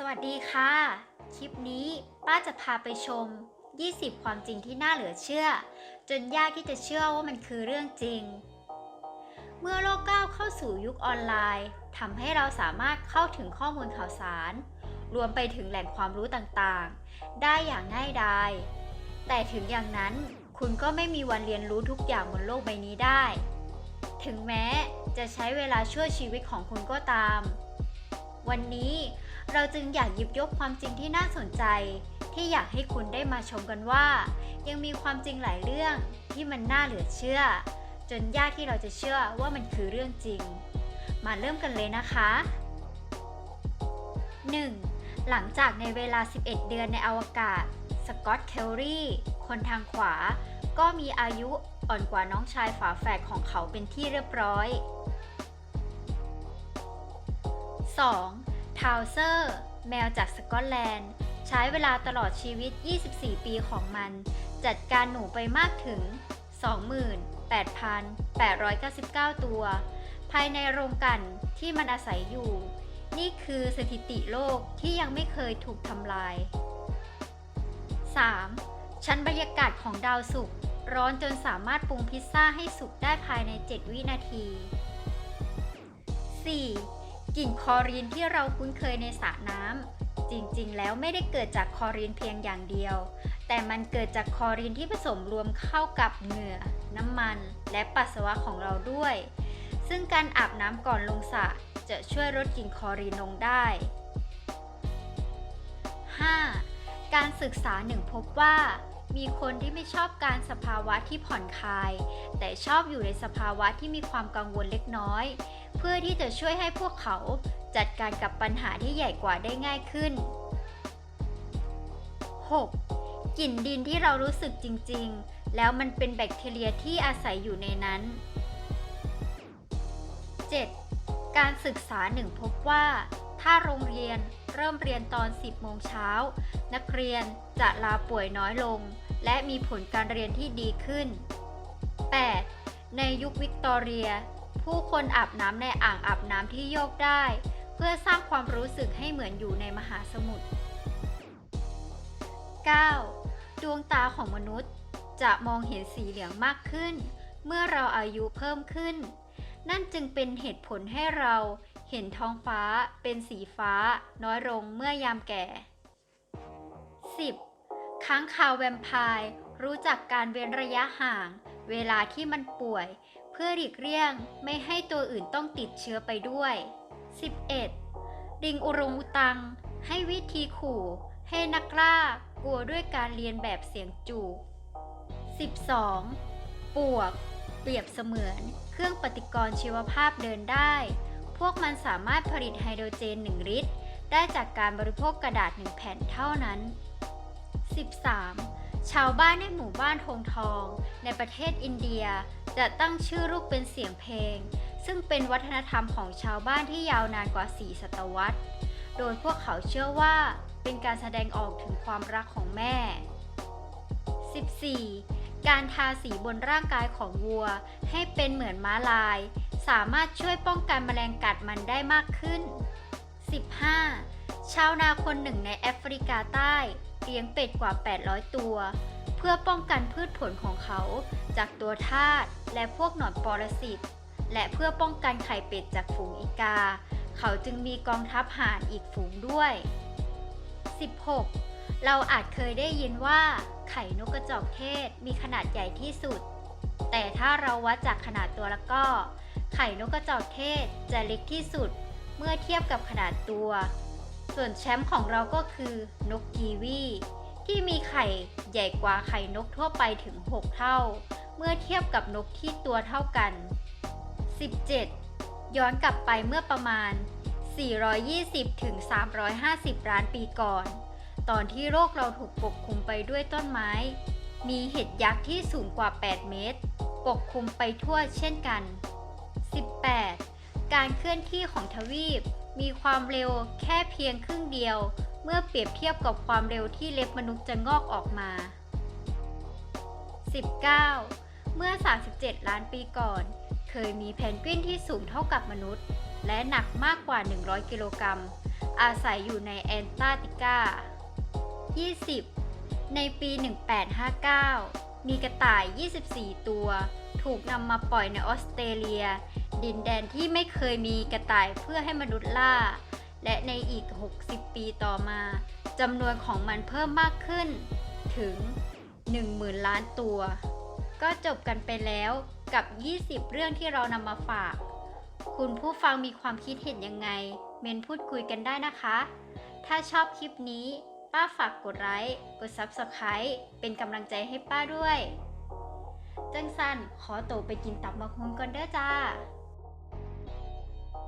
สวัสดีค่ะ คลิปนี้ป้าจะพาไปชม 20 ความจริงที่น่าเหลือเชื่อ จนยากที่จะเชื่อว่ามันคือเรื่องจริง เมื่อโลกก้าวเข้าสู่ยุคออนไลน์ทำให้เราสามารถเข้าถึงข้อมูลข่าวสาร รวมไปถึงแหล่งความรู้ต่างๆ ได้อย่างง่ายดายแต่ถึงอย่างนั้นคุณก็ไม่มีวันเรียนรู้ทุกอย่างบนโลกใบนี้ได้ ถึงแม้จะใช้เวลาช่วยชีวิตของคุณก็ตาม วันนี้ เราจึงอยากหยิบยกความจริงที่น่าสนใจ ที่อยากให้คุณได้มาชมกันว่า ยังมีความจริงหลายเรื่องที่มันน่าเหลือเชื่อ จนยากที่เราจะเชื่อว่ามันคือเรื่องจริง มาเริ่มกันเลยนะคะ 1. หลังจากในเวลา 11 เดือนในอวกาศ สกอตต์เคลลี่คนทางขวา ก็มีอายุอ่อนกว่าน้องชายฝาแฝดของเขาเป็นที่เรียบร้อย 2. ทาวเซอร์ แมวจากสกอตแลนด์ ใช้เวลาตลอดชีวิต 24 ปีของมัน จัดการหนูไปมากถึง 28,899 ตัว ภายในโรงกันที่มันอาศัยอยู่ นี่คือสถิติโลกที่ยังไม่เคยถูกทำลาย 3. ชั้นบรรยากาศของดาวศุกร์ร้อนจนสามารถปรุงพิซซ่าให้สุกได้ภายใน 7 วินาที 4. กลิ่นคอรีนที่เราคุ้นเคยในสระน้ำจริงๆ แล้วไม่ได้เกิดจากคอรีนเพียงอย่างเดียว แต่มันเกิดจากคอรีนที่ผสมรวมเข้ากับเหงื่อ น้ำมัน และปัสสาวะของเราด้วย ซึ่งการอาบน้ำก่อนลงสระจะช่วยลดกลิ่นคอรีนลงได้ 5. การศึกษาหนึ่งพบว่า มีคนที่ไม่ชอบการสภาวะที่ผ่อนคลาย แต่ชอบอยู่ในสภาวะที่มีความกังวลเล็กน้อย เพื่อที่จะช่วยให้พวกเขาจัดการกับปัญหาที่ใหญ่กว่าได้ง่ายขึ้น 6. กลิ่นดินที่เรารู้สึกจริง ๆ แล้วมันเป็นแบคทีเรียที่อาศัยอยู่ในนั้น 7. การศึกษาหนึ่งพบว่า ถ้าโรงเรียนเริ่มเรียนตอน 10 โมงเช้า นักเรียนจะลาป่วยน้อยลง และมีผลการเรียนที่ดีขึ้น 8. ในยุควิกตอเรีย ผู้คนอาบน้ำในอ่างอาบน้ำที่โยกได้ เพื่อสร้างความรู้สึกให้เหมือนอยู่ในมหาสมุทร 9. ดวงตาของมนุษย์จะมองเห็นสีเหลืองมากขึ้น เมื่อเราอายุเพิ่มขึ้น นั่นจึงเป็นเหตุผลให้เราเห็นท้องฟ้าเป็นสีฟ้าน้อยลงเมื่อยามแก่ 10. ค้างคาวแวมไพร์รู้จักการเว้นระยะห่าง เวลาที่มันป่วย พื่อหลีกเลี่ยงไม่ให้ตัวอื่นต้องติดเชื้อไปด้วย 11. ลิงอุรงอุตัง ให้วิธีขู่ ให้นักล่ากลัวด้วยการเรียนแบบเสียงจูบ 12. ปวก เปรียบเสมือน เครื่องปฏิกรณ์ชีวภาพเดินได้ พวกมันสามารถผลิตไฮโดรเจน 1 ลิตร ได้จากการบริโภคกระดาษ 1 แผ่นเท่านั้น 13. ชาวบ้านในหมู่บ้านทงทอง ในประเทศอินเดีย จะตั้งชื่อลูกเป็นเสียงเพลง ซึ่งเป็นวัฒนธรรมของชาวบ้านที่ยาวนานกว่า 4 ศตวรรษ โดยพวกเขาเชื่อว่าเป็นการแสดงออกถึงความรักของแม่ 14. การทาสีบนร่างกายของวัว ให้เป็นเหมือนม้าลาย สามารถช่วยป้องกันแมลงกัดมันได้มากขึ้น 15. ชาวนาคนหนึ่งในแอฟริกาใต้ เลี้ยงเป็ดกว่า 800 ตัว เพื่อป้องกันพืชผลของเขา จากตัวทาสและพวกหนอนปรสิต และเพื่อป้องกันไข่เป็ดจากฝูงอีกา เขาจึงมีกองทัพห่านอีกฝูงด้วย 16. เราอาจเคยได้ยินว่า ไข่นกกระจอกเทศมีขนาดใหญ่ที่สุด แต่ถ้าเราวัดจากขนาดตัวแล้วก็ ไข่นกกระจอกเทศจะเล็กที่สุด เมื่อเทียบกับขนาดตัว ส่วนแชมป์ของเราก็คือนกกีวีที่มีไข่ใหญ่กว่าไข่นกทั่วไปถึง 6 เท่า เมื่อเทียบกับนกที่ตัวเท่ากัน 17. ย้อนกลับไปเมื่อประมาณ 420ถึง350 ล้านปีก่อน ตอนที่โลกเราถูกปกคลุมไปด้วยต้นไม้ มีเห็ดยักษ์ที่สูงกว่า 8 เมตร ปกคลุมไปทั่วเช่นกัน 18. การเคลื่อนที่ของทวีป มีความเร็วแค่เพียงครึ่งเดียว เมื่อเปรียบเทียบกับความเร็วที่เล็บมนุษย์จะงอกออกมา 19. เมื่อ 37 ล้านปีก่อน เคยมีเพนกวินที่สูงเท่ากับมนุษย์ และหนักมากกว่า 100 กิโลกรัม อาศัยอยู่ในแอนตาร์กติกา 20. ในปี 1859 มีกระต่าย 24 ตัว ถูกนำมาปล่อยในออสเตรเลีย ดินแดนที่ไม่เคยมีกระต่ายเพื่อให้มนุษย์ล่า และในอีก 60 ปีต่อมาจำนวนของมันเพิ่มมากขึ้นถึง 10,000 ล้านตัว ก็จบกันไปแล้วกับ 20 เรื่องที่เรานำมาฝาก คุณผู้ฟังมีความคิดเห็นยังไง เมนพูดคุยกันได้นะคะ ถ้าชอบคลิปนี้ ป้าฝากกดไลค์ กด Subscribe เป็นกำลังใจให้ป้าด้วย จังสันขอตัวไปกินตับมะฮุนก่อนเด้อจ้า